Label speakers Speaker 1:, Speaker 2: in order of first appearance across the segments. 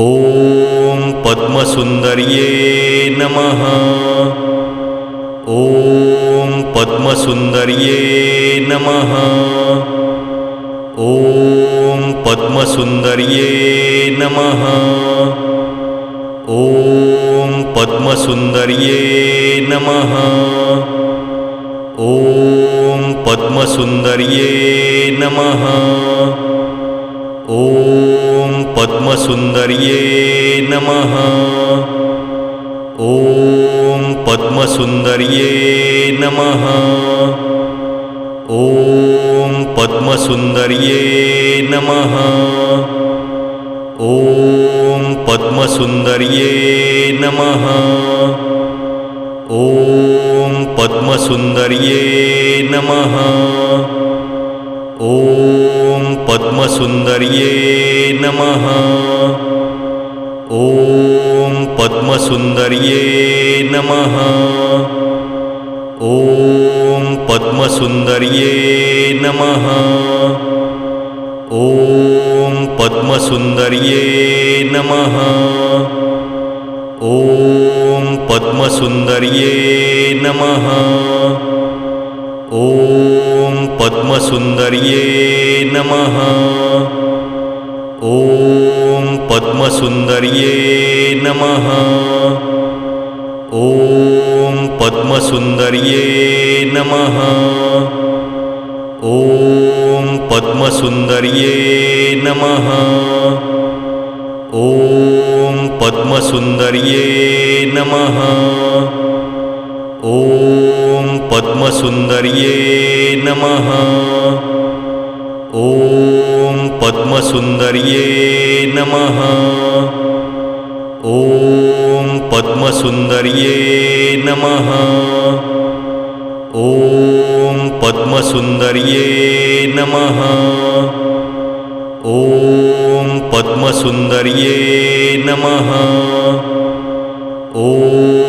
Speaker 1: ॐ पद्मसुन्दर्ये नमः। ॐ पद्मसुन्दर्ये नमः। ॐ पद्मसुन्दर्ये नमः। ॐ पद्मसुन्दर्ये नमः। ॐ पद्मसुन्दर्ये नमः। ॐ पद्मसुन्दर्ये नमः। ॐ पद्मसुन्दर्ये नमः। ॐ पद्मसुन्दर्ये नमः। ॐ पद्मसुन्दर्ये नमः। ॐ पद्मसुन्दर्ये नमः। ॐ पद्मसुन्दर्ये नमः। ॐ पद्मसुन्दर्ये नमः। ॐ पद्मसुन्दर्ये नमः। ॐ पद्मसुन्दर्ये नमः। ॐ पद्मसुन्दर्ये नमः ॐ पद्मसुन्दर्ये नमः। ॐ पद्मसुन्दर्ये नमः। ॐ पद्मसुन्दर्ये नमः। ॐ पद्मसुन्दर्ये नमः। ॐ पद्मसुन्दर्ये नमः। ॐ पद्मसुन्दर्ये नमः। ॐ पद्मसुन्दर्ये नमः। ॐ पद्मसुन्दर्ये नमः। ॐ पद्मसुन्दर्ये नमः। ॐ पद्मसुन्दर्ये नमः। ॐ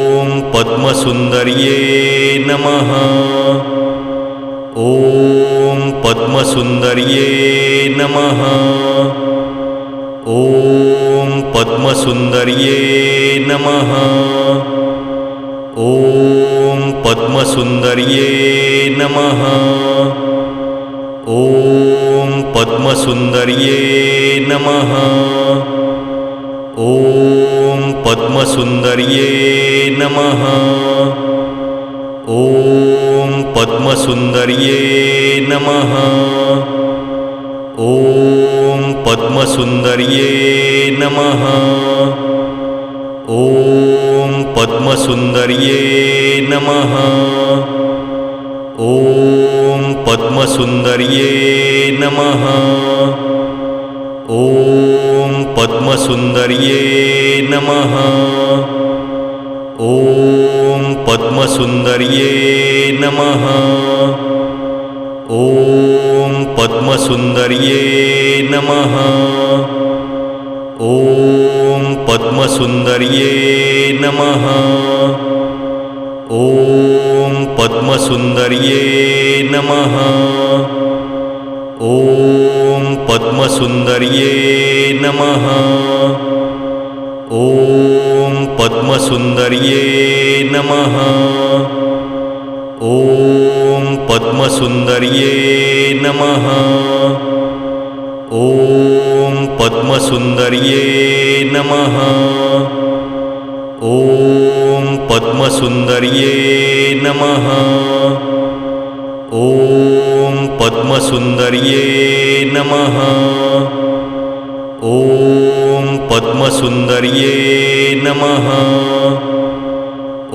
Speaker 1: पद्मसुन्दर्ये नमः। ॐ पद्मसुन्दर्ये नमः। ॐ पद्मसुन्दर्ये नमः। ॐ पद्मसुन्दर्ये नमः। ॐ पद्मसुन्दर्ये नमः। ॐ पद्मसुन्दर्ये नमः। ॐ पद्मसुन्दर्ये नमः। ॐ पद्मसुन्दर्ये नमः। ॐ पद्मसुन्दर्ये नमः। ॐ पद्मसुन्दर्ये नमः ॐ पद्मसुन्दर्ये नमः। ॐ पद्मसुन्दर्ये नमः। ॐ पद्मसुन्दर्ये नमः। ॐ पद्मसुन्दर्ये नमः। ॐ पद्मसुन्दर्ये नमः। ॐ पद्मसुन्दर्ये नमः। ॐ पद्मसुन्दर्ये नमः। ॐ पद्मसुन्दर्ये नमः। ॐ पद्मसुन्दर्ये नमः। ॐ पद्मसुन्दर्ये नमः। ॐ पद्मसुन्दर्ये नमः। ॐ पद्मसुन्दर्ये नमः।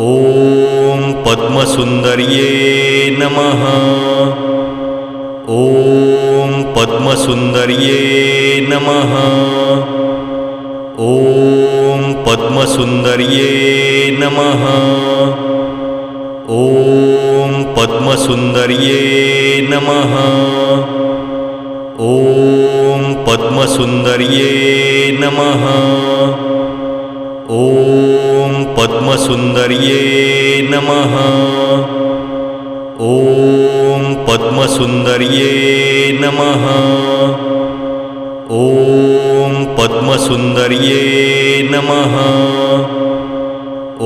Speaker 1: ॐ पद्मसुन्दर्ये नमः। ॐ पद्मसुन्दर्ये नमः। ॐ पद्मसुन्दर्ये नमः। ॐ पद्मसुन्दर्ये नमः। ॐ पद्मसुन्दर्ये नमः। ॐ पद्मसुन्दर्ये नमः। ॐ पद्मसुन्दर्ये नमः। ॐ पद्मसुन्दर्ये नमः।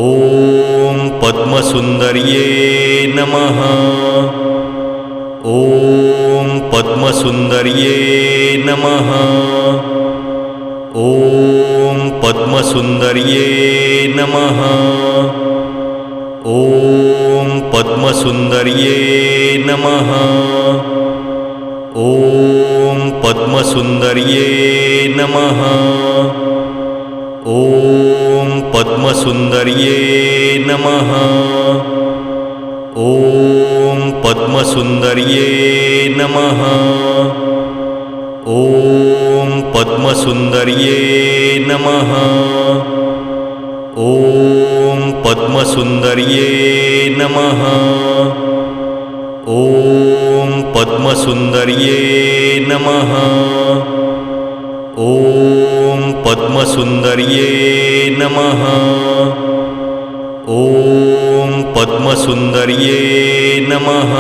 Speaker 1: ॐ पद्मसुन्दर्ये नमः। ॐ पद्मसुन्दर्ये नमः। ॐ पद्मसुन्दर्ये नमः। ॐ पद्मसुन्दर्ये नमः। ॐ पद्मसुन्दर्ये नमः। ॐ पद्मसुन्दर्ये नमः। ॐ पद्मसुन्दर्ये नमः। ॐ पद्मसुन्दर्ये नमः। ॐ पद्मसुन्दर्ये नमः। ॐ पद्मसुन्दर्ये नमः पद्मसुन्दर्ये नमः। ॐ पद्मसुन्दर्ये नमः।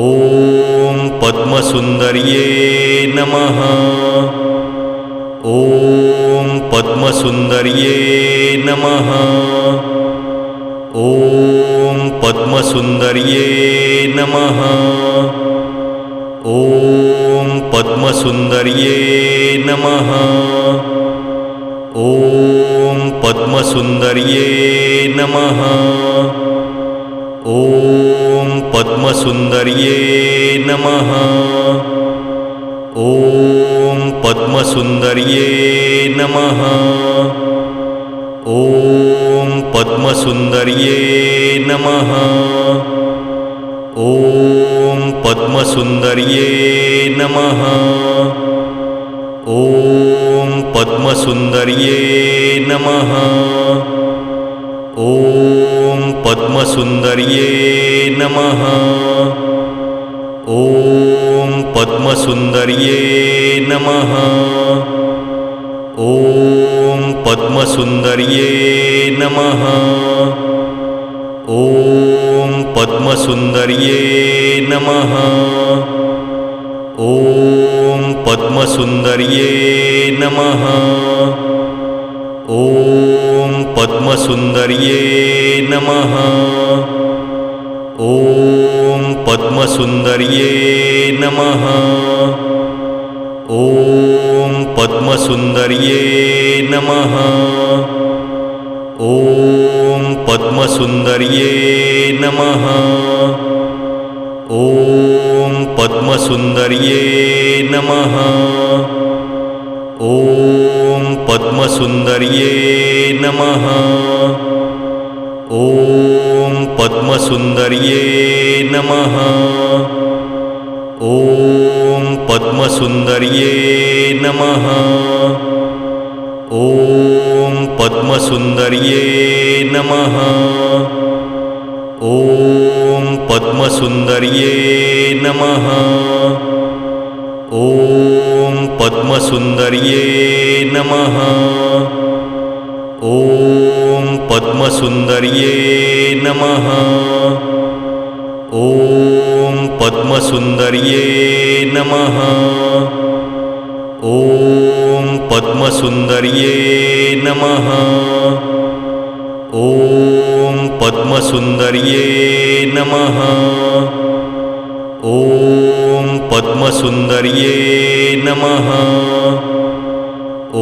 Speaker 1: ॐ पद्मसुन्दर्ये नमः। ॐ पद्मसुन्दर्ये नमः। ॐ पद्मसुन्दर्ये नमः ॐ पद्मसुन्दर्ये नमः। ॐ पद्मसुन्दर्ये नमः। ॐ पद्मसुन्दर्ये नमः। ॐ पद्मसुन्दर्ये नमः। ॐ पद्मसुन्दर्ये नमः ॐ पद्मसुन्दर्ये नमः। ॐ पद्मसुन्दर्ये नमः। ॐ पद्मसुन्दर्ये नमः। ॐ पद्मसुन्दर्ये नमः। ॐ पद्मसुन्दर्ये नमः। ॐ पद्मसुन्दर्ये नमः। ॐ पद्मसुन्दर्ये नमः। ॐ पद्मसुन्दर्ये नमः। ॐ पद्मसुन्दर्ये नमः। ॐ पद्मसुन्दर्ये नमः। ॐ पद्मसुन्दर्ये नमः। ॐ पद्मसुन्दर्ये नमः। ॐ पद्मसुन्दर्ये नमः। ॐ पद्मसुन्दर्ये नमः। ॐ पद्मसुन्दर्ये नमः। ॐ पद्मसुन्दर्ये नमः। ॐ पद्मसुन्दर्ये नमः। ॐ पद्मसुन्दर्ये नमः। ॐ पद्मसुन्दर्ये नमः। ॐ पद्मसुन्दर्ये नमः। ॐ पद्मसुन्दर्ये नमः। ॐ पद्मसुन्दर्ये नमः। ॐ पद्मसुन्दर्ये नमः।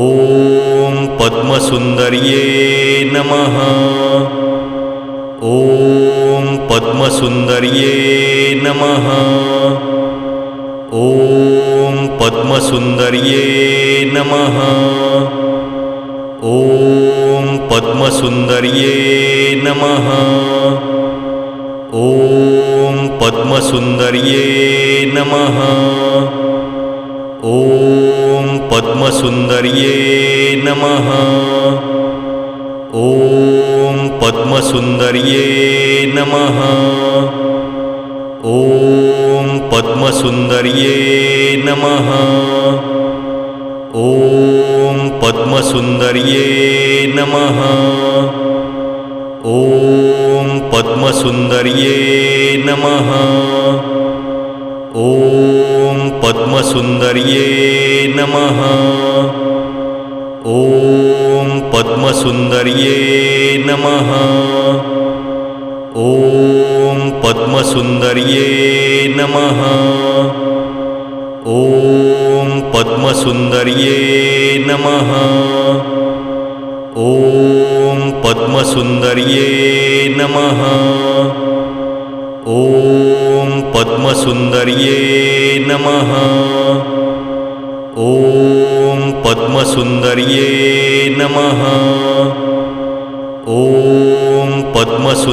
Speaker 1: ॐ पद्मसुन्दर्ये नमः। ॐ पद्मसुन्दर्ये नमः। ॐ पद्मसुन्दर्ये नमः। ॐ पद्मसुन्दर्ये नमः। ॐ पद्मसुन्दर्ये नमः। ॐ पद्मसुन्दर्ये नमः। ॐ पद्मसुन्दर्ये नमः। ॐ पद्मसुन्दर्ये नमः। ॐ पद्मसुन्दर्ये नमः। ॐ पद्मसुन्दर्ये नमः। ॐ पद्मसुन्दर्ये नमः। ॐ पद्मसुन्दर्ये नमः। ॐ पद्मसुन्दर्ये नमः। ॐ पद्मसुन्दर्ये नमः। ॐ पद्मसुन्दर्ये नमः। ॐ पद्मसुन्दर्ये नमः। ॐ पद्मसुन्दर्ये नमः। ॐ पद्मसुन्दर्ये